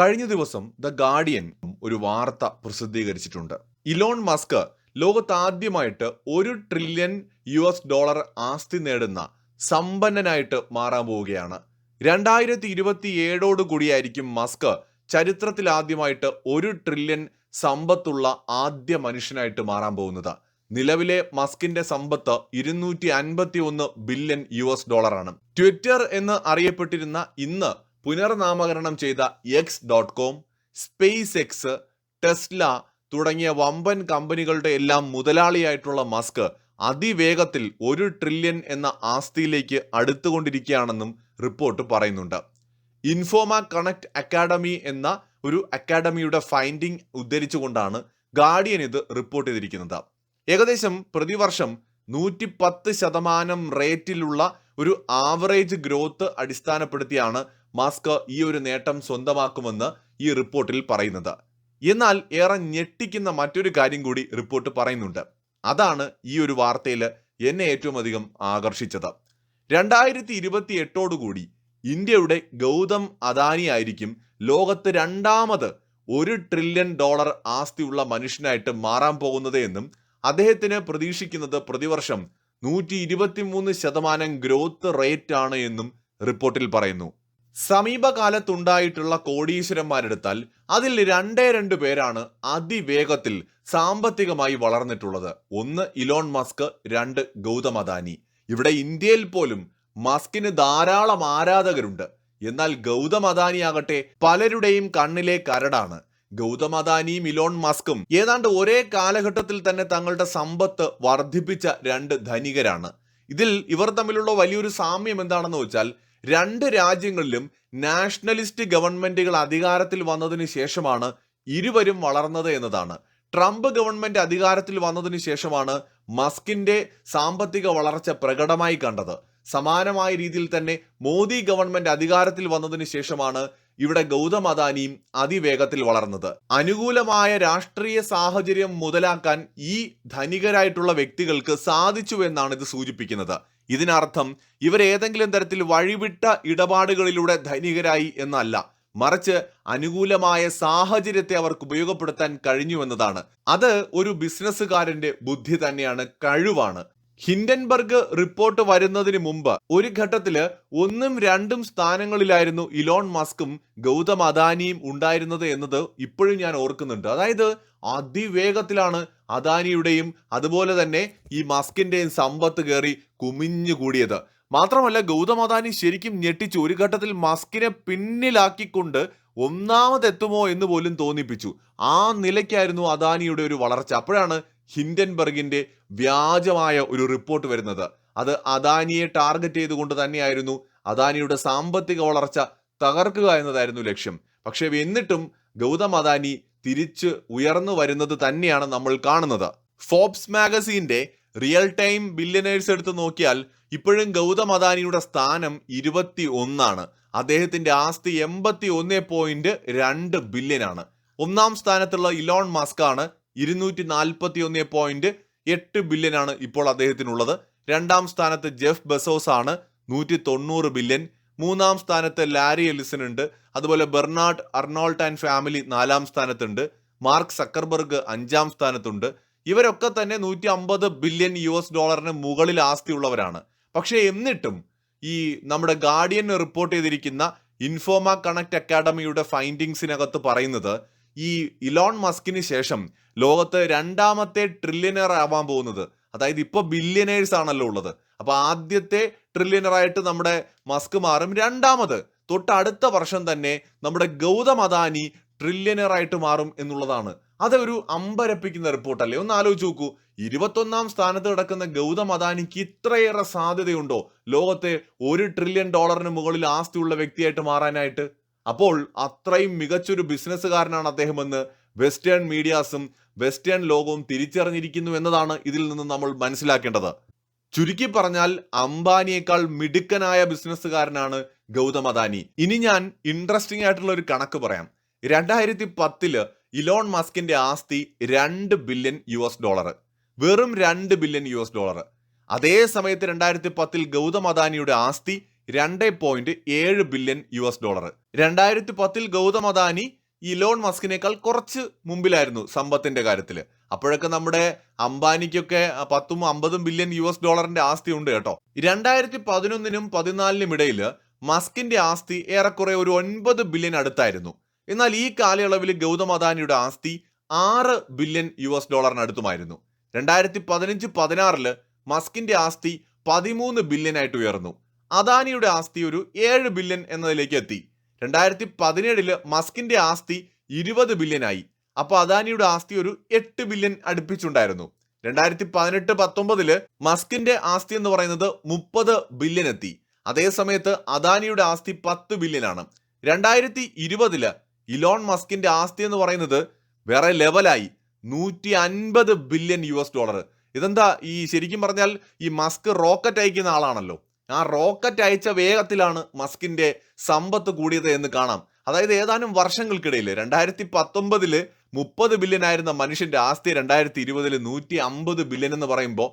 കഴിഞ്ഞ ദിവസം the guardian ഒരു വാർത്ത പ്രസിദ്ധീകരിച്ചിട്ടുണ്ട്. ഇലോൺ മസ്ക് ലോകത്ത് ആദ്യമായിട്ട് ഒരു ട്രില്യൺ യു എസ് ഡോളർ ആസ്തി നേടുന്ന സമ്പന്നനായിട്ട് മാറാൻ പോവുകയാണ്. രണ്ടായിരത്തി ഇരുപത്തി ഏഴോട് കൂടിയായിരിക്കും മസ്ക് ചരിത്രത്തിൽ ആദ്യമായിട്ട് ഒരു ട്രില്യൺ സമ്പത്തുള്ള ആദ്യ മനുഷ്യനായിട്ട് മാറാൻ പോകുന്നത്. നിലവിലെ മസ്കിന്റെ സമ്പത്ത് ഇരുന്നൂറ്റി അൻപത്തി ഒന്ന് ബില്യൺ യു എസ് ഡോളറാണ്. ട്വിറ്റർ എന്ന് അറിയപ്പെട്ടിരുന്ന ഇന്ന് പുനർനാമകരണം ചെയ്ത X dot com SpaceX Tesla തുടങ്ങിയ വമ്പൻ കമ്പനികളുടെ എല്ലാം മുതലാളിയായിട്ടുള്ള മസ്ക് അതിവേഗത്തിൽ ഒരു ട്രില്യൺ എന്ന ആസ്തിയിലേക്ക് അടുത്തുകൊണ്ടിരിക്കുകയാണെന്നും റിപ്പോർട്ട് പറയുന്നുണ്ട്. ഇൻഫോമ കണക്ട് അക്കാഡമി എന്ന ഒരു അക്കാഡമിയുടെ ഫൈൻഡിംഗ് ഉദ്ധരിച്ചുകൊണ്ടാണ് ഗാർഡിയൻ ഇത് റിപ്പോർട്ട് ചെയ്തിരിക്കുന്നത്. ഏകദേശം പ്രതിവർഷം നൂറ്റി പത്ത് ശതമാനം റേറ്റിലുള്ള ഒരു ആവറേജ് ഗ്രോത്ത് അടിസ്ഥാനപ്പെടുത്തിയാണ് മാസ്ക് ഈ ഒരു നേട്ടം സ്വന്തമാക്കുമെന്ന് ഈ റിപ്പോർട്ടിൽ പറയുന്നത്. എന്നാൽ ഏറെ ഞെട്ടിക്കുന്ന മറ്റൊരു കാര്യം കൂടി റിപ്പോർട്ട് പറയുന്നുണ്ട്. അതാണ് ഈ ഒരു വാർത്തയിൽ എന്നെ ഏറ്റവും അധികം ആകർഷിച്ചത്. രണ്ടായിരത്തി ഇരുപത്തി എട്ടോടുകൂടി ഇന്ത്യയുടെ ഗൗതം അദാനി ആയിരിക്കും ലോകത്ത് രണ്ടാമത് ഒരു ട്രില്യൺ ഡോളർ ആസ്തിയുള്ള മനുഷ്യനായിട്ട് മാറാൻ പോകുന്നത് എന്നും അദ്ദേഹത്തിന് പ്രതീക്ഷിക്കുന്നത് പ്രതിവർഷം നൂറ്റി ഇരുപത്തിമൂന്ന് ശതമാനം ഗ്രോത്ത് റേറ്റ് ആണ് എന്നും റിപ്പോർട്ടിൽ പറയുന്നു. സമീപകാലത്തുണ്ടായിട്ടുള്ള കോടീശ്വരന്മാരെടുത്താൽ അതിൽ രണ്ടേ രണ്ട് പേരാണ് അതിവേഗത്തിൽ സാമ്പത്തികമായി വളർന്നിട്ടുള്ളത്. ഒന്ന് ഇലോൺ മസ്ക് രണ്ട് ഗൗതം അദാനി. ഇവിടെ ഇന്ത്യയിൽ പോലും മസ്കിന് ധാരാളം ആരാധകരുണ്ട്. എന്നാൽ ഗൗതം അദാനി ആകട്ടെ പലരുടെയും കണ്ണിലെ കരടാണ്. ഗൗതം അദാനിയും ഇലോൺ മസ്കും ഏതാണ്ട് ഒരേ കാലഘട്ടത്തിൽ തന്നെ തങ്ങളുടെ സമ്പത്ത് വർദ്ധിപ്പിച്ച രണ്ട് ധനികരാണ്. ഇതിൽ ഇവർ തമ്മിലുള്ള വലിയൊരു സാമ്യം എന്താണെന്ന് വെച്ചാൽ രണ്ട് രാജ്യങ്ങളിലും നാഷണലിസ്റ്റ് ഗവൺമെന്റുകൾ അധികാരത്തിൽ വന്നതിന് ശേഷമാണ് ഇരുവരും വളർന്നത് എന്നതാണ്. ട്രംപ് ഗവൺമെന്റ് അധികാരത്തിൽ വന്നതിന് ശേഷമാണ് മസ്കിന്റെ സാമ്പത്തിക വളർച്ച പ്രകടമായി കണ്ടത്. സമാനമായ രീതിയിൽ തന്നെ മോദി ഗവൺമെന്റ് അധികാരത്തിൽ വന്നതിന് ശേഷമാണ് ഇവിടെ ഗൗതം അദാനിയും അതിവേഗത്തിൽ വളർന്നത്. അനുകൂലമായ രാഷ്ട്രീയ സാഹചര്യം മുതലാക്കാൻ ഈ ധനികരായിട്ടുള്ള വ്യക്തികൾക്ക് സാധിച്ചു എന്നാണ് ഇത് സൂചിപ്പിക്കുന്നത്. ഇതിനർത്ഥം ഇവർ ഏതെങ്കിലും തരത്തിൽ വഴിവിട്ട ഇടപാടുകളിലൂടെ ധനികരായി എന്നല്ല മറിച്ച് അനുകൂലമായ സാഹചര്യത്തെ അവർക്ക് ഉപയോഗപ്പെടുത്താൻ കഴിഞ്ഞു എന്നതാണ്. അത് ഒരു ബിസിനസ്സുകാരന്റെ ബുദ്ധി തന്നെയാണ് കഴിവാണ്. ഹിൻഡൻബർഗ് റിപ്പോർട്ട് വരുന്നതിന് മുമ്പ് ഒരു ഘട്ടത്തിൽ ഒന്നും രണ്ടും സ്ഥാനങ്ങളിലായിരുന്നു ഇലോൺ മസ്കും ഗൗതം അദാനിയും ഉണ്ടായിരുന്നത് എന്നത് ഇപ്പോഴും ഞാൻ ഓർക്കുന്നുണ്ട്. അതായത് അതിവേഗത്തിലാണ് അദാനിയുടെയും അതുപോലെ തന്നെ ഈ മസ്കിന്റെയും സമ്പത്ത് കയറി കുമിഞ്ഞു കൂടിയത്. മാത്രമല്ല ഗൗതം അദാനി ശരിക്കും ഞെട്ടിച്ചു ഒരു ഘട്ടത്തിൽ മസ്കിനെ പിന്നിലാക്കിക്കൊണ്ട് ഒന്നാമതെത്തുമോ എന്ന് പോലും തോന്നിപ്പിച്ചു. ആ നിലയ്ക്കായിരുന്നു അദാനിയുടെ ഒരു വളർച്ച. അപ്പോഴാണ് ഹിൻഡൻബർഗിന്റെ വ്യാജമായ ഒരു റിപ്പോർട്ട് വരുന്നത്. അത് അദാനിയെ ടാർഗറ്റ് ചെയ്തുകൊണ്ട് തന്നെയായിരുന്നു അദാനിയുടെ സാമ്പത്തിക വളർച്ച തകർക്കുക എന്നതായിരുന്നു ലക്ഷ്യം. പക്ഷേ എന്നിട്ടും ഗൗതം അദാനി തിരിച്ച് ഉയർന്നു വരുന്നത് തന്നെയാണ് നമ്മൾ കാണുന്നത്. ഫോബ്സ് മാഗസീന്റെ റിയൽ ടൈം ബില്യനേഴ്സ് എടുത്ത് നോക്കിയാൽ ഇപ്പോഴും ഗൗതം അദാനിയുടെ സ്ഥാനം ഇരുപത്തി ഒന്നാണ് അദ്ദേഹത്തിന്റെ ആസ്തി എൺപത്തി ഒന്ന് പോയിന്റ് രണ്ട് ബില്യൺ ആണ് ഒന്നാം സ്ഥാനത്തുള്ള ഇലോൺ മസ്ക് ആണ് ഇരുന്നൂറ്റി നാൽപ്പത്തി ഒന്ന് പോയിന്റ് എട്ട് ബില്യൺ ആണ് ഇപ്പോൾ അദ്ദേഹത്തിനുള്ളത്. രണ്ടാം സ്ഥാനത്ത് ജെഫ് ബെസോസ് ആണ് നൂറ്റി തൊണ്ണൂറ് ബില്യൻ മൂന്നാം സ്ഥാനത്ത് ലാരി എലിസൺ ഉണ്ട്. അതുപോലെ ബെർണാഡ് അർണോൾട്ട് ആൻഡ് ഫാമിലി നാലാം സ്ഥാനത്തുണ്ട്. മാർക്ക് സക്കർബർഗ് അഞ്ചാം സ്ഥാനത്തുണ്ട്. ഇവരൊക്കെ തന്നെ നൂറ്റി അമ്പത് ബില്യൺ യു എസ് ഡോളറിന് മുകളിൽ ആസ്തിയുള്ളവരാണ്. പക്ഷേ എന്നിട്ടും ഈ നമ്മുടെ ഗാർഡിയൻ റിപ്പോർട്ട് ചെയ്തിരിക്കുന്ന ഇൻഫോമ കണക്ട് അക്കാഡമിയുടെ ഫൈൻഡിങ്സിനകത്ത് പറയുന്നത് ഈ ഇലോൺ മസ്കിന് ശേഷം ലോകത്ത് രണ്ടാമത്തെ ട്രില്യനർ ആവാൻ പോകുന്നത്. അതായത് ഇപ്പോൾ ബില്യനേഴ്സ് ആണല്ലോ ഉള്ളത്. അപ്പൊ ആദ്യത്തെ ട്രില്യനറായിട്ട് നമ്മുടെ മസ്ക് മാറും. രണ്ടാമത് തൊട്ടടുത്ത വർഷം തന്നെ നമ്മുടെ ഗൗതം അദാനി ട്രില്യനറായിട്ട് മാറും എന്നുള്ളതാണ്. അതൊരു അമ്പരപ്പിക്കുന്ന റിപ്പോർട്ടല്ലേ ഒന്ന് ആലോചിച്ച് നോക്കൂ. ഇരുപത്തൊന്നാം സ്ഥാനത്ത് കിടക്കുന്ന ഗൗതം അദാനിക്ക് ഇത്രയേറെ സാധ്യതയുണ്ടോ? ലോകത്തെ ഒരു ട്രില്യൺ ഡോളറിന് മുകളിൽ ആസ്തിയുള്ള വ്യക്തിയായിട്ട് മാറാനായിട്ട്. അപ്പോൾ അത്രയും മികച്ചൊരു ബിസിനസ്സുകാരനാണ് അദ്ദേഹമെന്ന് വെസ്റ്റേൺ മീഡിയാസും വെസ്റ്റേൺ ലോകവും തിരിച്ചറിഞ്ഞിരിക്കുന്നു എന്നതാണ് ഇതിൽ നിന്ന് നമ്മൾ മനസ്സിലാക്കേണ്ടത്. ചുരുക്കി പറഞ്ഞാൽ അംബാനിയേക്കാൾ മിടുക്കനായ ബിസിനസ്സുകാരനാണ് ഗൗതം അദാനി. ഇനി ഞാൻ ഇൻട്രസ്റ്റിംഗ് ആയിട്ടുള്ള ഒരു കണക്ക് പറയാം. രണ്ടായിരത്തി പത്തിൽ ഇലോൺ മസ്കിന്റെ ആസ്തി രണ്ട് ബില്യൺ യു എസ് ഡോളർ. വെറും രണ്ട് ബില്യൺ യു എസ് ഡോളർ. അതേ സമയത്ത് രണ്ടായിരത്തി പത്തിൽ ഗൗതം അദാനിയുടെ ആസ്തി രണ്ട് പോയിന്റ് ഏഴ് ബില്യൺ യു എസ് ഡോളർ. രണ്ടായിരത്തി പത്തിൽ ഗൗതം അദാനി ഇലോൺ മസ്കിനേക്കാൾ കുറച്ച് മുമ്പിലായിരുന്നു സമ്പത്തിന്റെ കാര്യത്തിൽ അപ്പോഴൊക്കെ നമ്മുടെ അംബാനിക്കൊക്കെ പത്തും അമ്പതും ബില്യൺ യു എസ് ഡോളറിന്റെ ആസ്തി ഉണ്ട് കേട്ടോ. രണ്ടായിരത്തി പതിനൊന്നിനും പതിനാലിനും ഇടയിൽ മസ്കിന്റെ ആസ്തി ഏറെക്കുറെ ഒരു ഒൻപത് ബില്യൺ അടുത്തായിരുന്നു. എന്നാൽ ഈ കാലയളവിൽ ഗൗതം അദാനിയുടെ ആസ്തി ആറ് ബില്യൺ യു എസ് ഡോളറിനടുത്തുമായിരുന്നു രണ്ടായിരത്തി പതിനഞ്ച് പതിനാറിൽ മസ്കിന്റെ ആസ്തി പതിമൂന്ന് ബില്യൺ ആയിട്ട് ഉയർന്നു. അദാനിയുടെ ആസ്തി ഒരു ഏഴ് ബില്യൺ എന്നതിലേക്ക് എത്തി. രണ്ടായിരത്തി പതിനേഴിൽ മസ്കിന്റെ ആസ്തി ഇരുപത് ബില്യൻ ആയി. അപ്പൊ അദാനിയുടെ ആസ്തി ഒരു എട്ട് ബില്യൻ അടുപ്പിച്ചുണ്ടായിരുന്നു. രണ്ടായിരത്തി പതിനെട്ട് പത്തൊമ്പതിൽ മസ്കിന്റെ ആസ്തി എന്ന് പറയുന്നത് മുപ്പത് ബില്യൻ എത്തി. അതേസമയത്ത് അദാനിയുടെ ആസ്തി പത്ത് ബില്യൻ ആണ്. രണ്ടായിരത്തി ഇരുപതിൽ ഇലോൺ മസ്കിന്റെ ആസ്തി എന്ന് പറയുന്നത് വേറെ ലെവലായി. നൂറ്റി അൻപത് ബില്യൺ യു എസ് ഡോളർ ഇതെന്താ? ഈ ശരിക്കും പറഞ്ഞാൽ ഈ മസ്ക് റോക്കറ്റ് അയക്കുന്ന ആളാണല്ലോ. ആ റോക്കറ്റ് അയച്ച വേഗത്തിലാണ് മസ്കിന്റെ സമ്പത്ത് കൂടിയത് എന്ന് കാണാം. അതായത് ഏതാനും വർഷങ്ങൾക്കിടയിൽ രണ്ടായിരത്തി പത്തൊമ്പതിൽ മുപ്പത് ബില്യൻ ആയിരുന്ന മനുഷ്യന്റെ ആസ്തി രണ്ടായിരത്തി ഇരുപതിൽ നൂറ്റി അമ്പത് ബില്യൺ എന്ന് പറയുമ്പോൾ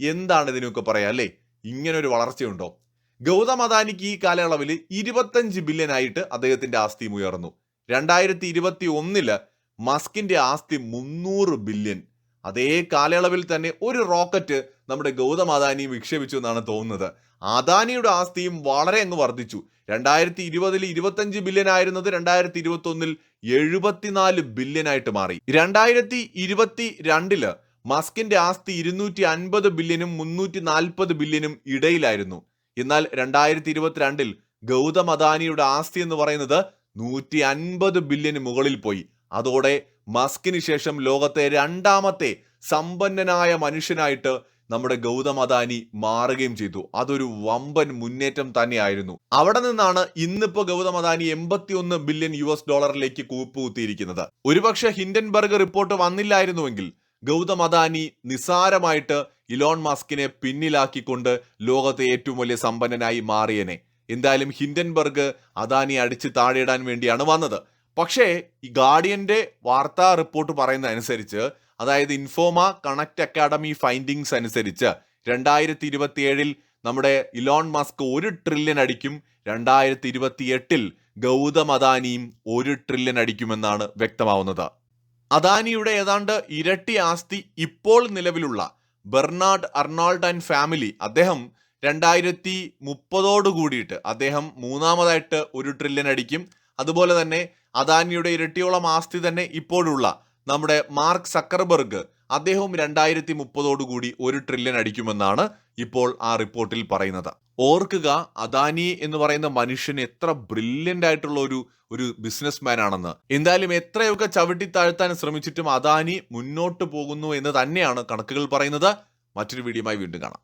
എന്താണ് ഇതിനൊക്കെ പറയാ അല്ലേ? ഇങ്ങനെ ഒരു വളർച്ചയുണ്ടോ? ഗൗതം അദാനിക്ക് ഈ കാലയളവിൽ ഇരുപത്തഞ്ച് ബില്യൻ ആയിട്ട് അദ്ദേഹത്തിന്റെ ആസ്തിയും ഉയർന്നു. രണ്ടായിരത്തി ഇരുപത്തി ഒന്നിൽ മസ്കിന്റെ ആസ്തി മുന്നൂറ് ബില്യൺ അതേ കാലയളവിൽ തന്നെ ഒരു റോക്കറ്റ് നമ്മുടെ ഗൗതം അദാനി വിക്ഷേപിച്ചു എന്നാണ് തോന്നുന്നത്. അദാനിയുടെ ആസ്തിയും വളരെ അങ്ങ് വർദ്ധിച്ചു. രണ്ടായിരത്തി ഇരുപതിൽ ഇരുപത്തഞ്ച് ബില്യൻ ആയിരുന്നത് രണ്ടായിരത്തി ഇരുപത്തി എഴുപത്തിനാല് ബില്യൺ ആയിട്ട് മാറി. രണ്ടായിരത്തി ഇരുപത്തി രണ്ടിൽ മസ്കിന്റെ ആസ്തി ഇരുന്നൂറ്റി അൻപത് ബില്യനും മുന്നൂറ്റി നാൽപ്പത് ബില്യനും ഇടയിലായിരുന്നു. എന്നാൽ രണ്ടായിരത്തി ഇരുപത്തിരണ്ടിൽ ഗൗതം അദാനിയുടെ ആസ്തി എന്ന് പറയുന്നത് നൂറ്റി അൻപത് ബില്യന് മുകളിൽ പോയി. അതോടെ മസ്കിന് ശേഷം ലോകത്തെ രണ്ടാമത്തെ സമ്പന്നനായ മനുഷ്യനായിട്ട് നമ്മുടെ ഗൗതം അദാനി മാറുകയും ചെയ്തു. അതൊരു വമ്പൻ മുന്നേറ്റം തന്നെയായിരുന്നു. അവിടെ നിന്നാണ് ഇന്നിപ്പോ ഗൗതം അദാനി എൺപത്തിയൊന്ന് ബില്യൺ യു എസ് ഡോളറിലേക്ക് കൂപ്പുകുത്തിയിരിക്കുന്നത്. ഒരുപക്ഷെ ഹിൻഡൻബർഗ് റിപ്പോർട്ട് വന്നില്ലായിരുന്നുവെങ്കിൽ ഗൗതം അദാനി നിസാരമായിട്ട് ഇലോൺ മസ്കിനെ പിന്നിലാക്കിക്കൊണ്ട് ലോകത്തെ ഏറ്റവും വലിയ സമ്പന്നനായി മാറിയനെ. എന്തായാലും ഹിൻഡൻബർഗ് അദാനി അടിച്ച് താഴെയിടാൻ വേണ്ടിയാണ് വന്നത്. പക്ഷേ ഈ ഗാർഡിയന്റെ വാർത്താ റിപ്പോർട്ട് പറയുന്ന അനുസരിച്ച് അതായത് ഇൻഫോമ കണക്ട് അക്കാഡമി ഫൈൻഡിങ്സ് അനുസരിച്ച് രണ്ടായിരത്തി ഇരുപത്തിയേഴിൽ നമ്മുടെ ഇലോൺ മസ്ക് ഒരു ട്രില്യൺ അടിക്കും രണ്ടായിരത്തി ഇരുപത്തി എട്ടിൽ ഗൗതം അദാനിയും ഒരു ട്രില്യൺ അടിക്കുമെന്നാണ് വ്യക്തമാവുന്നത്. അദാനിയുടെ ഏതാണ്ട് ഇരട്ടി ആസ്തി ഇപ്പോൾ നിലവിലുള്ള ബെർണാഡ് അർണാൾഡ് ആൻഡ് ഫാമിലി അദ്ദേഹം രണ്ടായിരത്തി മുപ്പതോട് കൂടിയിട്ട് അദ്ദേഹം മൂന്നാമതായിട്ട് ഒരു ട്രില്യൺ അടിക്കും അതുപോലെ തന്നെ അദാനിയുടെ ഇരട്ടിയോളം ആസ്തി തന്നെ ഇപ്പോഴുള്ള നമ്മുടെ മാർക്ക് സക്കർബർഗ് അദ്ദേഹവും രണ്ടായിരത്തി മുപ്പതോടുകൂടി ഒരു ട്രില്യൺ അടിക്കുമെന്നാണ് ഇപ്പോൾ ആ റിപ്പോർട്ടിൽ പറയുന്നത്. ഓർക്കുക അദാനി എന്ന് പറയുന്ന മനുഷ്യൻ എത്ര ബ്രില്യന്റ് ആയിട്ടുള്ള ഒരു ഒരു ബിസിനസ് മാൻ ആണെന്ന്. എന്തായാലും എത്രയൊക്കെ ചവിട്ടി താഴ്ത്താൻ ശ്രമിച്ചിട്ടും അദാനി മുന്നോട്ട് പോകുന്നു എന്ന് തന്നെയാണ് കണക്കുകൾ പറയുന്നത്. മറ്റൊരു വീഡിയോയുമായി വീണ്ടും കാണാം.